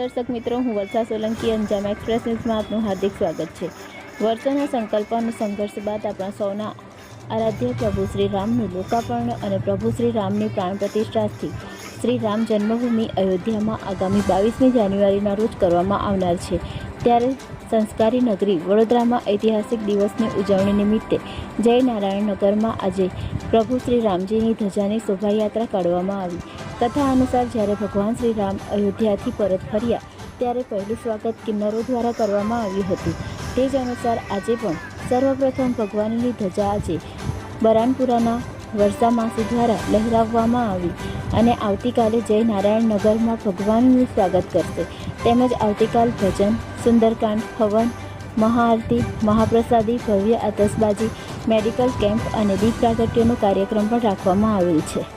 દર્શક મિત્રો, હું વર્ષા સોલંકી, અંજામ એક્સપ્રેસ ન્યૂઝમાં આપનું હાર્દિક સ્વાગત છે. વર્ષોના સંકલ્પ અને સંઘર્ષ બાદ આપણા સૌના આરાધ્ય પ્રભુ શ્રી રામનું લોકાર્પણ અને પ્રભુ શ્રી રામની પ્રાણ પ્રતિષ્ઠાથી શ્રી રામ જન્મભૂમિ અયોધ્યામાં આગામી બાવીસમી જાન્યુઆરીના રોજ કરવામાં આવનાર છે. ત્યારે સંસ્કારી નગરી વડોદરામાં ઐતિહાસિક દિવસની ઉજવણી નિમિત્તે જય નારાયણ નગરમાં આજે પ્રભુ શ્રી રામજીની ધજાની શોભાયાત્રા કાઢવામાં આવી. કથા અનુસાર જ્યારે ભગવાન શ્રી રામ અયોધ્યાથી પરત ફર્યા, ત્યારે પહેલું સ્વાગત કિન્નરો દ્વારા કરવામાં આવ્યું હતું. તે જ અનુસાર આજે પણ સર્વપ્રથમ ભગવાનની ધજા આજે બરાનપુરાના વર્ષા માસી દ્વારા લહેરાવવામાં આવી અને આવતીકાલે જય નારાયણ નગરમાં ભગવાનનું સ્વાગત કરશે. તેમજ આવતીકાલ ભજન, સુંદરકાંડ, હવન, મહાઆરતી, મહાપ્રસાદી, ભવ્ય આતશબાજી, મેડિકલ કેમ્પ અને દીપ પ્રાગટ્યનો કાર્યક્રમ પણ રાખવામાં આવેલ છે.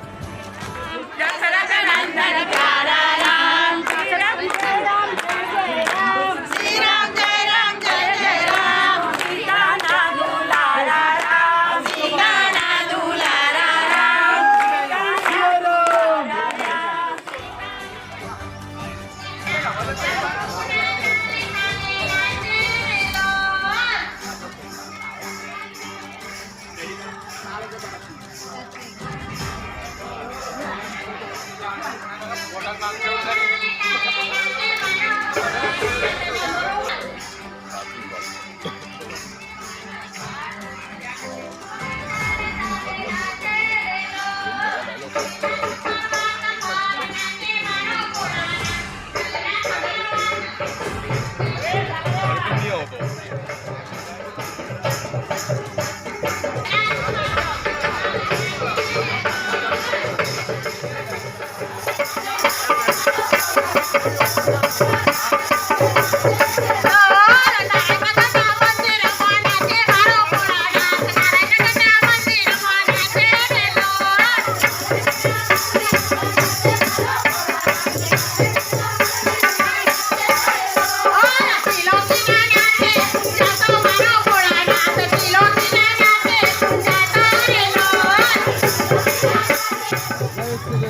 Thank you.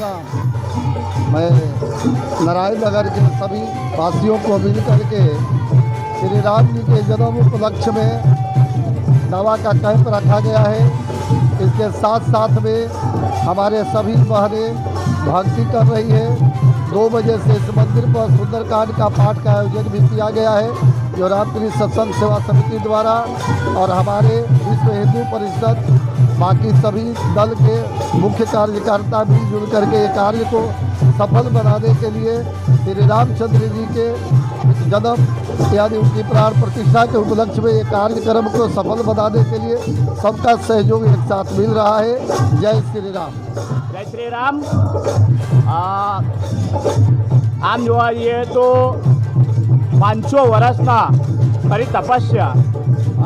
राम मैं नारायण नगर के सभी वासियों को मिल करके श्री राम जी के जन्म उपलक्ष्य में दवा का कैंप रखा गया है। इसके साथ साथ में हमारे सभी बहनें भक्ति कर रही है। दो बजे से इस मंदिर पर सुंदरकांड का पाठ का आयोजन भी किया गया है, जो रामगिरी सत्संग सेवा समिति द्वारा और हमारे विश्व हिंदू परिषद बाकी सभी दल के मुख्य कार्यकर्ता भी जुड़ करके ये कार्य को सफल बनाने के लिए श्री रामचंद्र जी के जन्म यानी उनकी प्राण प्रतिष्ठा के उपलक्ष्य में ये कार्यक्रम को सफल बनाने के लिए सबका सहयोग एक साथ मिल रहा है जय श्री राम જય શ્રી રામ આ, આમ જોવા જઈએ તો પાંચસો વર્ષના ખરી તપસ્યા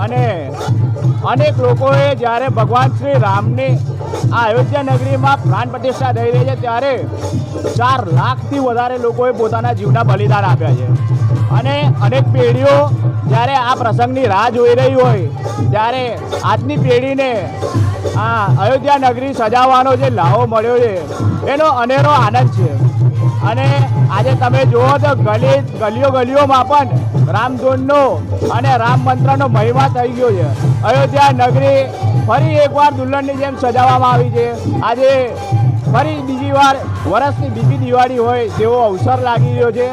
અને અનેક લોકોએ જ્યારે ભગવાન શ્રી રામની આ અયોધ્યા નગરીમાં પ્રાણ પ્રતિષ્ઠા થઈ રહી છે, ત્યારે ચાર લાખથી વધારે લોકોએ પોતાના જીવના બલિદાન આપ્યા છે. અને અનેક પેઢીઓ જ્યારે આ પ્રસંગની રાહ જોઈ રહી હોય, ત્યારે આજની પેઢીને આ અયોધ્યા નગરી સજાવવાનો જે લાહો મળ્યો છે, એનો અનેરો આનંદ છે. અને આજે તમે જુઓ તો ગલી ગલીઓ ગલીઓમાં પણ રામધૂનનો અને રામ મંત્રનો મહિમા થઈ ગયો છે. અયોધ્યા નગરી ફરી એકવાર દુલ્હનની જેમ સજાવવામાં આવી છે. આજે ફરી બીજી વાર વર્ષની બીજી દિવાળી હોય તેવો અવસર લાગી રહ્યો છે.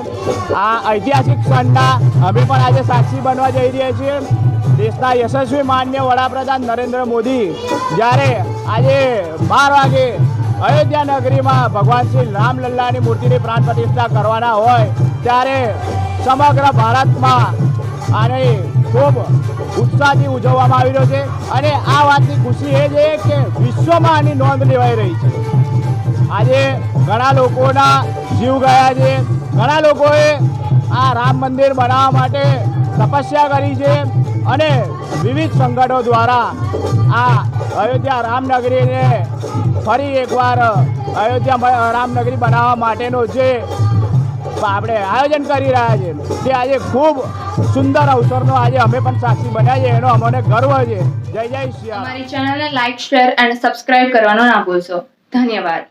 આ ઐતિહાસિક ક્ષણના અમે પણ આજે સાક્ષી બનવા જઈ રહ્યા છીએ. દેશના યશસ્વી માન્ય વડાપ્રધાન નરેન્દ્ર મોદી જ્યારે આજે બાર વાગે અયોધ્યા નગરીમાં ભગવાન શ્રી રામલલ્લાની મૂર્તિની પ્રાણ પ્રતિષ્ઠા કરવાના હોય ત્યારે સમગ્ર ભારતમાં આને ખૂબ ઉત્સાહથી ઉજવવામાં આવી રહ્યો છે. અને આ વાતની ખુશી એ છે કે વિશ્વમાં આની નોંધ લેવાઈ રહી છે. આજે ઘણા લોકોના જીવ ગયા છે. ઘણા લોકોએ આ રામ મંદિર બનાવવા માટે તપસ્યા કરી છે અને વિવિધ સંગઠનો દ્વારા આ અયોધ્યા રામનગરીને ફરી એકવાર અયોધ્યા રામનગરી બનાવવા માટેનો જે આપણે આયોજન કરી રહ્યા છે. તે આજે ખૂબ સુંદર અવસરનો આજે અમે પણ સાક્ષી બન્યા છે એનો અમને ગર્વ છે. જય જય શ્રી અમારી ચેનલને લાઈક શેર અને સબસ્ક્રાઇબ કરવાનો ના ભૂલશો. ધન્યવાદ.